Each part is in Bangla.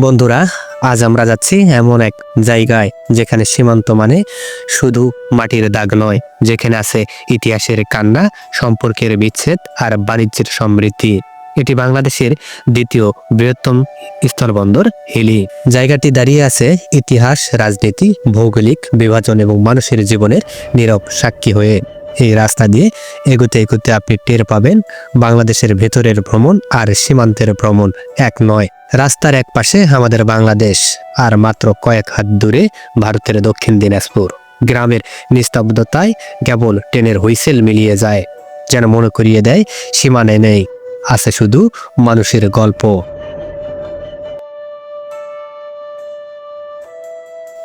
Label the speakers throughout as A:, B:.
A: বন্ধুরা, আজ আমরা যাচ্ছি এমন এক জায়গায়, যেখানে সীমান্ত মানে শুধু মাটির দাগ নয়, যেখানে আছে ইতিহাসের কান্না, সম্পর্কের বিচ্ছেদ আর বাণিজ্যের সমৃদ্ধি। এটি বাংলাদেশের দ্বিতীয় বৃহত্তম স্থলবন্দর, হিলি। জায়গাটি দাঁড়িয়ে আছে ইতিহাস, রাজনীতি, ভৌগোলিক বিভাজন এবং মানুষের জীবনের নীরব সাক্ষী হয়ে। এই রাস্তা দিয়ে এগোতে এগোতে আপনি টের পাবেন বাংলাদেশের ভেতরের ভ্রমণ আর সীমান্তের ভ্রমণ এক নয়। রাস্তার এক পাশে আমাদের বাংলাদেশ আর মাত্র কয়েক হাত দূরে ভারতের দক্ষিণ দিনাজপুর। গ্রামের নিস্তব্ধতায় কেবল ট্রেনের হুইসেল মিলিয়ে যায়, যেন মনে করিয়ে দেয়, সীমানে নেই, আছে শুধু মানুষের গল্প।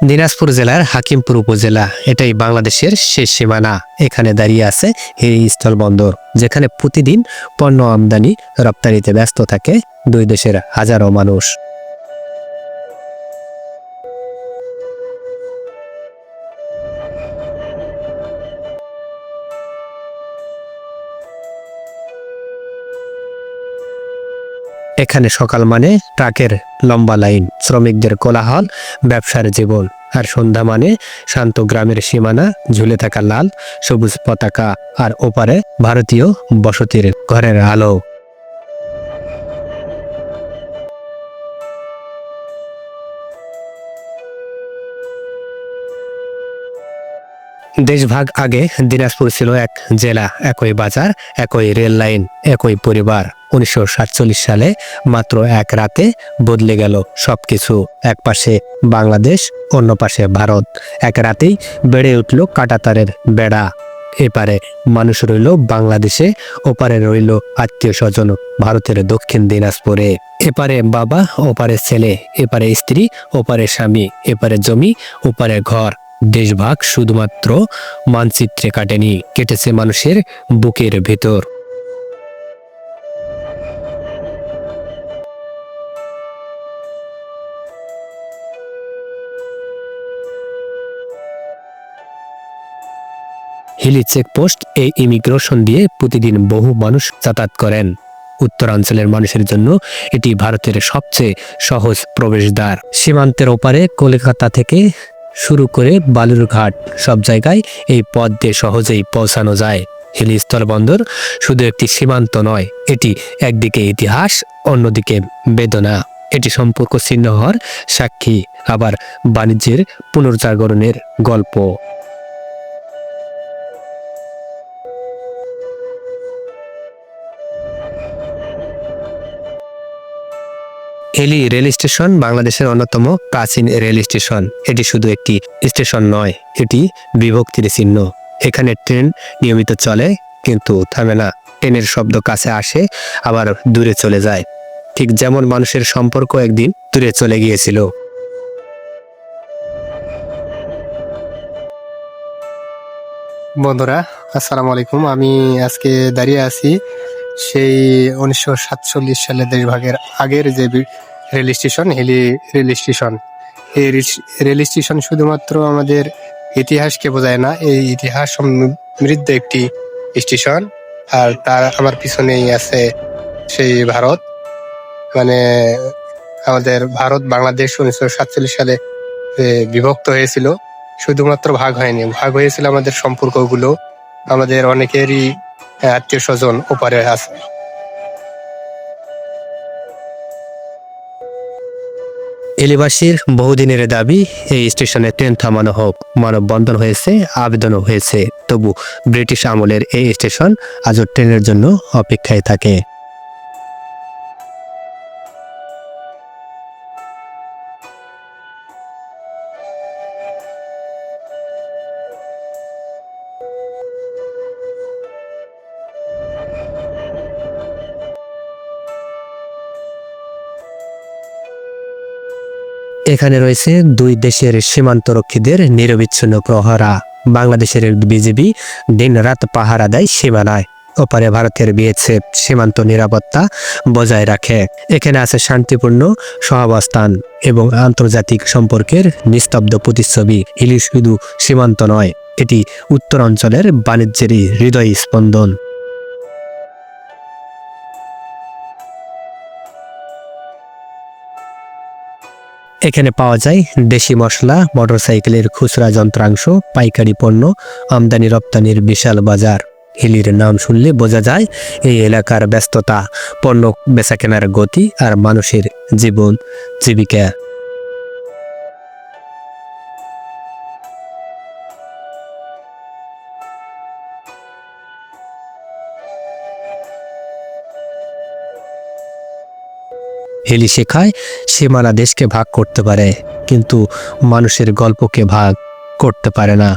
A: দিনাজপুর জেলার হাকিমপুর উপজেলা। এটাই বাংলাদেশের শেষ সীমানা। এখানে দাঁড়িয়ে আছে এই স্থল বন্দর যেখানে প্রতিদিন পণ্য আমদানি রপ্তানিতে ব্যস্ত থাকে দুই দেশের হাজারো মানুষ। এখানে সকাল মানে ট্রাকের লম্বা লাইন, শ্রমিকদের কোলাহল, ব্যবসার জীবন। আর সন্ধ্যা মানে শান্ত গ্রামের সীমানা, ঝুলে থাকা লাল, সবুজ পতাকা, আর ওপারে ভারতীয় বসতির ঘরের আলো। দেশভাগ আগে দিনাজপুর ছিল এক জেলা, একই বাজার, একই রেল লাইন, একই পরিবার। উনিশশো সাতচল্লিশ সালে মাত্র এক রাতে বদলে গেল সবকিছু। এক পাশে বাংলাদেশ, অন্য পাশে ভারত। এক রাতেই বেড়ে উঠল কাটাতারের বেড়া। এপারে মানুষ রইল বাংলাদেশে, ওপারে রইল আত্মীয় স্বজন ভারতের দক্ষিণ দিনাজপুরে। এপারে বাবা, ওপারে ছেলে, এপারে স্ত্রী, ওপারে স্বামী, এপারে জমি, ওপারে ঘর। দেশভাগ শুধুমাত্র মানচিত্রে কাটেনি, কেটেছে মানুষের বুকের ভেতর। হিলি চেকপোস্ট এই ইমিগ্রেশন দিয়ে প্রতিদিন বহু মানুষ যাতায়াত করেন। উত্তরাঞ্চলের মানুষের জন্য এটি ভারতের সবচেয়ে সহজ প্রবেশদ্বার। সীমান্তের ওপারে কলকাতা থেকে শুরু করে বালুরঘাট সব জায়গায় এই পথ দিয়ে সহজেই পৌঁছানো যায়। হিলি স্থলবন্দর শুধু একটি সীমান্ত নয়, এটি একদিকে ইতিহাস, অন্যদিকে বেদনা। এটি সম্পর্ক ছিন্ন হওয়ার সাক্ষী, আবার বাণিজ্যের পুনর্জাগরণের গল্প। এলি রেল স্টেশন বাংলাদেশের অন্যতম প্রাচীন রেল স্টেশন। এটি শুধু একটি স্টেশন নয়, এটি বিভক্তির চিহ্ন। এখানে ট্রেন নিয়মিত চলে, কিন্তু থামে না। ট্রেনের শব্দ কাছে আসে, আবার দূরে চলে যায়। ঠিক যেমন মানুষের সম্পর্ক একদিন দূরে চলে গিয়েছিল।
B: বন্ধুরা, আসসালামু আলাইকুম। আমি আজকে দাঁড়িয়ে আছি সেই উনিশশো সাতচল্লিশ সালে দেশভাগের আগের যে rail station, Hili rail station, এই রেল স্টেশন শুধুমাত্র আমাদের ইতিহাসকে বোঝায় না, এই ইতিহাস সমৃদ্ধ একটি স্টেশন। আর তার আমার পিছনেই আছে সেই ভারত। মানে আমাদের ভারত বাংলাদেশ উনিশশো সাতচল্লিশ সালে বিভক্ত হয়েছিল। শুধুমাত্র ভাগ হয়নি, ভাগ হয়েছিল আমাদের সম্পর্কগুলো। আমাদের অনেকেরই আত্মীয় স্বজন ওপারে আছে।
A: এলিবাসীর বহুদিনের দাবি, এই স্টেশনে ট্রেন থামানো হোক, মানববন্ধন হয়েছে, আবেদনও হয়েছে। তবু ব্রিটিশ আমলের এই স্টেশন আজও ট্রেনের জন্য অপেক্ষায় থাকে। এখানে রয়েছে দুই দেশের সীমান্তরক্ষীদের নিরবিচ্ছিন্ন প্রহরা। বাংলাদেশের বিজেপি দিন রাত পাহারা দেয় সীমানায়। ওপারে ভারতের বিএসএফ সীমান্ত নিরাপত্তা বজায় রাখে। এখানে আছে শান্তিপূর্ণ সহাবস্থান এবং আন্তর্জাতিক সম্পর্কের নিস্তব্ধ প্রতিচ্ছবি। হিলি শুধু সীমান্ত নয়, এটি উত্তরাঞ্চলের বাণিজ্যেরই হৃদয় স্পন্দন এখানে পাওয়া যায় দেশি মশলা, মোটরসাইকেলের খুচরা যন্ত্রাংশ, পাইকারি পণ্য, আমদানি রপ্তানির বিশাল বাজার। হিলির নাম শুনলে বোঝা যায় এই এলাকার ব্যস্ততা, পণ্য বেচাকেনার গতি আর মানুষের জীবন, জীবিকা। হেলি শেখায় সীমানা দেশকে ভাগ করতে পারে কিন্তু মানুষের গল্পকে ভাগ করতে পারে না।